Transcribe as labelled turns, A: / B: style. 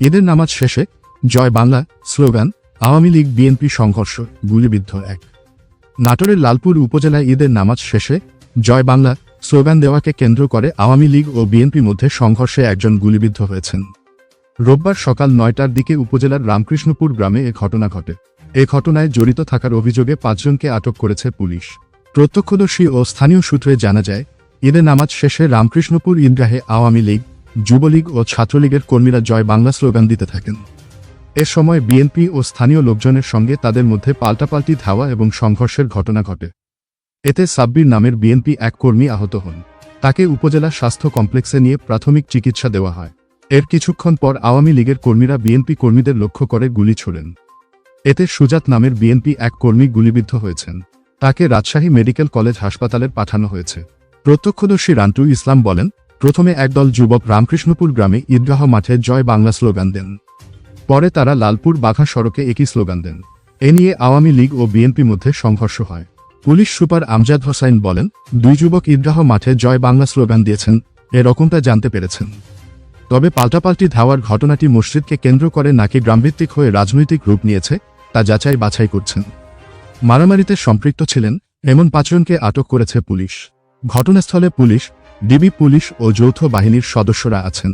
A: ঈদের নামাজ শেষে জয় বাংলা স্লোগান, আওয়ামী লীগ, বিএনপি সংঘর্ষ, গুলিবিদ্ধ এক। নাটোরের লালপুর উপজেলায় ঈদের নামাজ শেষে জয় বাংলা স্লোগান দেওয়াকে কেন্দ্র করে আওয়ামী লীগ ও বিএনপি মধ্যে সংঘর্ষে একজন গুলিবিদ্ধ হয়েছেন। রোববার সকাল নয়টার দিকে উপজেলার রামকৃষ্ণপুর গ্রামে এ ঘটনা ঘটে। এ ঘটনায় জড়িত থাকার অভিযোগে পাঁচজনকে আটক করেছে পুলিশ। প্রত্যক্ষদর্শী ও স্থানীয় সূত্রে জানা যায় ঈদের নামাজ শেষে রামকৃষ্ণপুর ঈদগাহে আওয়ামী লীগ যুবলীগ ও ছাত্রলীগের কর্মীরা জয় বাংলা স্লোগান দিতে থাকেন। এ সময় বিএনপি ও স্থানীয় লোকজনের সঙ্গে তাদের মধ্যে পাল্টাপাল্টি ধাওয়া এবং সংঘর্ষের ঘটনা ঘটে। এতে সাব্বির নামের বিএনপি এক কর্মী আহত হন। তাকে উপজেলা স্বাস্থ্য কমপ্লেক্সে নিয়ে প্রাথমিক চিকিৎসা দেওয়া হয়। এর কিছুক্ষণ পর আওয়ামী লীগের কর্মীরা বিএনপি কর্মীদের লক্ষ্য করে গুলি ছোড়েন। এতে সুজাত নামের বিএনপি এক কর্মী গুলিবিদ্ধ হয়েছেন। তাকে রাজশাহী মেডিকেল কলেজ হাসপাতালে পাঠানো হয়েছে। প্রত্যক্ষদর্শী রান্টু ইসলাম বলেন প্রথমে একদল যুবক রামকৃষ্ণপুর গ্রামে ঈদগাহ মাঠে জয় বাংলা স্লোগান দেন। পরে তারা লালপুর বাঘা সড়কে একই স্লোগান দেন। এ নিয়ে আওয়ামী লীগ ও বিএনপি মধ্যে সংঘর্ষ হয়। পুলিশ সুপার আমজাদ হোসাইন বলেন, দুই যুবক ঈদগাহ মাঠে জয় বাংলা স্লোগান দিয়েছেন এরকমটা জানতে পেরেছেন। তবে পাল্টাপাল্টি ধাওয়ার ঘটনাটি মসজিদকে কেন্দ্র করে নাকি গ্রামভিত্তিক হয়ে রাজনৈতিক রূপ নিয়েছে, তা যাচাই বাছাই করছেন। মারামারিতে সম্পৃক্ত ছিলেন, এমন পাঁচজনকে আটক করেছে পুলিশ। ঘটনাস্থলে পুলিশ ডিবি পুলিশ ও যৌথ বাহিনীর সদস্যরা আছেন।